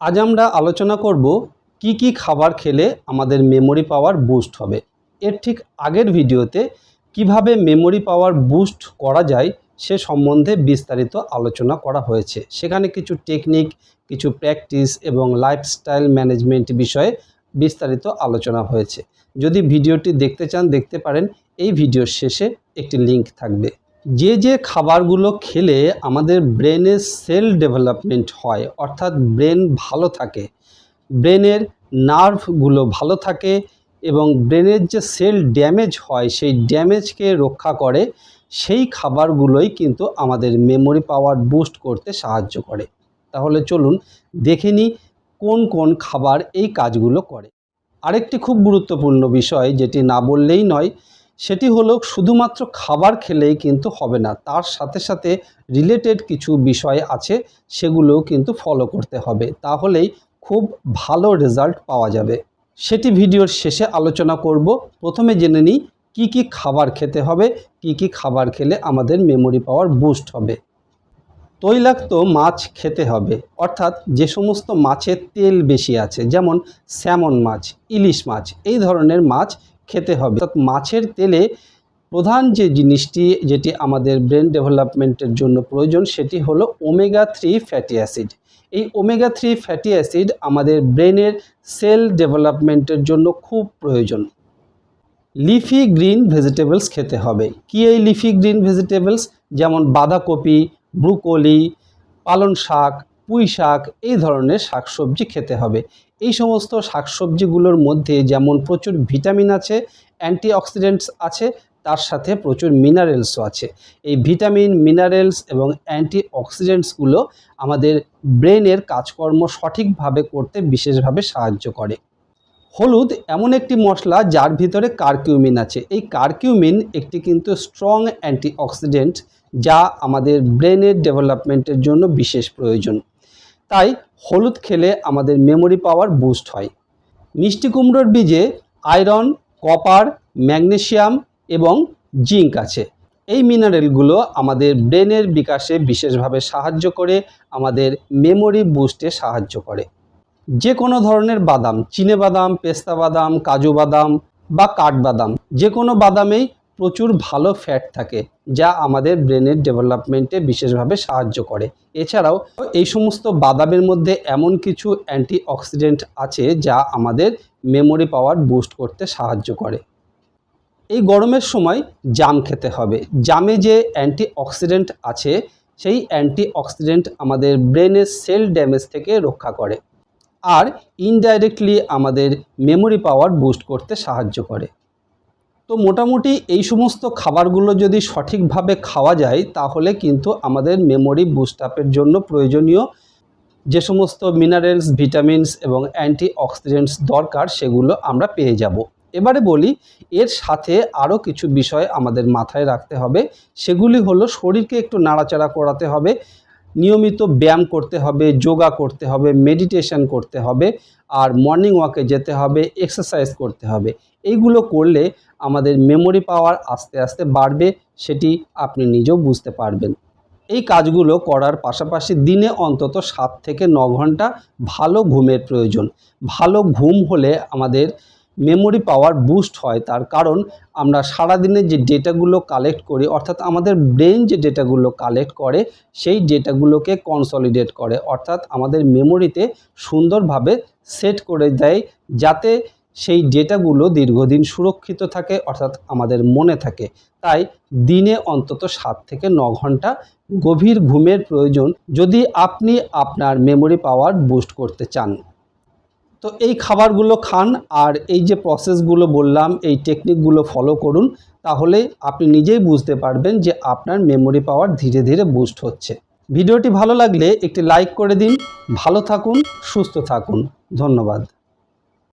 আজ আমরা আলোচনা করব কি কি খাবার খেলে আমাদের মেমোরি পাওয়ার বুস্ট হবে। এর ঠিক আগের ভিডিওতে কীভাবে মেমোরি পাওয়ার বুস্ট করা যায় সে সম্বন্ধে বিস্তারিত আলোচনা করা হয়েছে। সেখানে কিছু টেকনিক কিছু প্র্যাকটিস এবং লাইফস্টাইল ম্যানেজমেন্ট বিষয়ে বিস্তারিত আলোচনা হয়েছে। যদি ভিডিওটি দেখতে চান, দেখতে পারেন, এই ভিডিওর শেষে একটি লিংক থাকবে। যে যে খাবারগুলো খেলে আমাদের ব্রেনের সেল ডেভেলপমেন্ট হয়, অর্থাৎ ব্রেন ভালো থাকে, ব্রেনের নার্ভগুলো ভালো থাকে এবং ব্রেনের যে সেল ড্যামেজ হয়, সেই ড্যামেজকে রক্ষা করে, সেই খাবারগুলোই কিন্তু আমাদের মেমোরি পাওয়ার বুস্ট করতে সাহায্য করে। তাহলে চলুন দেখে নিই কোন কোন খাবার এই কাজগুলো করে। আরেকটি খুব গুরুত্বপূর্ণ বিষয়, যেটি না বললেই নয় সেটি হলো শুধুমাত্র খাবার খেলেই কিন্তু হবে না, তার সাথে সাথে রিলেটেড কিছু বিষয় আছে, সেগুলোও কিন্তু ফলো করতে হবে, তাহলেই খুব ভালো রেজাল্ট পাওয়া যাবে। সেটি ভিডিওর শেষে আলোচনা করব, প্রথমে জেনে নিই কী কী খাবার খেতে হবে, কি কি খাবার খেলে আমাদের মেমোরি পাওয়ার বুস্ট হবে। তৈলাক্ত মাছ খেতে হবে, অর্থাৎ যে সমস্ত মাছের তেল বেশি আছে, যেমন স্যামন মাছ, ইলিশ মাছ, এই ধরনের মাছ খেতে হবে। অর্থাৎ মাছের তেলে প্রধান যে জিনিসটি যেটি আমাদের ব্রেন ডেভেলপমেন্টের জন্য প্রয়োজন সেটি হলো ওমেগা থ্রি ফ্যাটি অ্যাসিড এই ওমেগা থ্রি ফ্যাটি অ্যাসিড আমাদের ব্রেনের সেল ডেভেলপমেন্টের জন্য খুব প্রয়োজন। লিফি গ্রিন ভেজিটেবলস খেতে হবে। কি এই লিফি গ্রিন ভেজিটেবলস যেমন বাঁধাকপি, ব্রুকলি পালন শাক পুঁই শাক, এই ধরনের শাকসবজি খেতে হবে। এই সমস্ত শাকসবজিগুলোর মধ্যে যেমন প্রচুর ভিটামিন আছে, অ্যান্টিঅক্সিডেন্টস আছে, তার সাথে প্রচুর মিনারেলসও আছে। এই ভিটামিন, মিনারেলস এবং অ্যান্টিঅক্সিডেন্টসগুলো আমাদের ব্রেনের কাজকর্ম সঠিকভাবে করতে বিশেষভাবে সাহায্য করে। হলুদ এমন একটি মশলা যার ভিতরে কারকিউমিন আছে। এই কারকিউমিন একটি কিন্তু স্ট্রং অ্যান্টিঅক্সিডেন্ট যা আমাদের ব্রেনের ডেভেলপমেন্টের জন্য বিশেষ প্রয়োজন। তাই হলুদ খেলে আমাদের মেমোরি পাওয়ার বুস্ট হয়। মিষ্টি কুমড়োর বীজে আয়রন কপার ম্যাগনেশিয়াম এবং জিঙ্ক আছে। এই মিনারেলগুলো আমাদের ব্রেনের বিকাশে বিশেষভাবে সাহায্য করে, আমাদের মেমোরি বুস্টে সাহায্য করে। যে কোনো ধরনের বাদাম, চিনে বাদাম, পেস্তা বাদাম, কাজু বাদাম বা কাঠবাদাম যে কোনো বাদামেই প্রচুর ভালো ফ্যাট থাকে, যা আমাদের ব্রেনের ডেভেলপমেন্টে বিশেষভাবে সাহায্য করে। এছাড়াও, এই সমস্ত বাদামের মধ্যে এমন কিছু অ্যান্টিঅক্সিডেন্ট আছে, যা আমাদের মেমোরি পাওয়ার বুস্ট করতে সাহায্য করে। এই গরমের সময় জাম খেতে হবে। জামে যে অ্যান্টিঅক্সিডেন্ট আছে, সেই অ্যান্টিঅক্সিডেন্ট আমাদের ব্রেনের সেল ড্যামেজ থেকে রক্ষা করে। আর ইনডাইরেক্টলি আমাদের মেমোরি পাওয়ার বুস্ট করতে সাহায্য করে। তো মোটামুটি এই সমস্ত খাবারগুলো যদি সঠিকভাবে খাওয়া যায়, তাহলে কিন্তু আমাদের মেমোরি বুস্ট আপের জন্য প্রয়োজনীয় যে সমস্ত মিনারেলস ভিটামিনস এবং অ্যান্টি অক্সিডেন্টস দরকার, সেগুলো আমরা পেয়ে যাব। এবারে বলি, এর সাথে আরও কিছু বিষয় আমাদের মাথায় রাখতে হবে। সেগুলি হলো শরীরকে একটু নাড়াচাড়া করাতে হবে নিয়মিত ব্যায়াম করতে হবে, যোগা করতে হবে মেডিটেশন করতে হবে, আর মর্নিং ওয়াকে যেতে হবে এক্সারসাইজ করতে হবে। এইগুলো করলে আমাদের মেমোরি পাওয়ার আস্তে আস্তে বাড়বে, সেটি আপনি নিজেও বুঝতে পারবেন। এই কাজগুলো করার পাশাপাশি দিনে অন্তত সাত থেকে ন ঘণ্টা ভালো ঘুমের প্রয়োজন। ভালো ঘুম হলে আমাদের মেমোরি পাওয়ার বুস্ট হয়, তার কারণ আমরা সারাদিনে যে ডেটাগুলো কালেক্ট করি, অর্থাৎ আমাদের ব্রেন যে ডেটাগুলো কালেক্ট করে, সেই ডেটাগুলোকে কনসলিডেট করে, অর্থাৎ আমাদের মেমোরিতে সুন্দরভাবে সেট করে দেয়, যাতে সেই ডেটাগুলো দীর্ঘদিন সুরক্ষিত থাকে, অর্থাৎ আমাদের মনে থাকে। তাই দিনে অন্তত সাত থেকে ন ঘণ্টা গভীর ঘুমের প্রয়োজন, যদি আপনি আপনার মেমোরি পাওয়ার বুস্ট করতে চান। তো এই খাবারগুলো খান আর এই যে প্রসেসগুলো বললাম, এই টেকনিকগুলো ফলো করুন, তাহলে আপনি নিজেই বুঝতে পারবেন যে আপনার মেমোরি পাওয়ার ধীরে ধীরে বুস্ট হচ্ছে। ভিডিওটি ভালো লাগলে একটি লাইক করে দিন। ভালো থাকুন, সুস্থ থাকুন। ধন্যবাদ।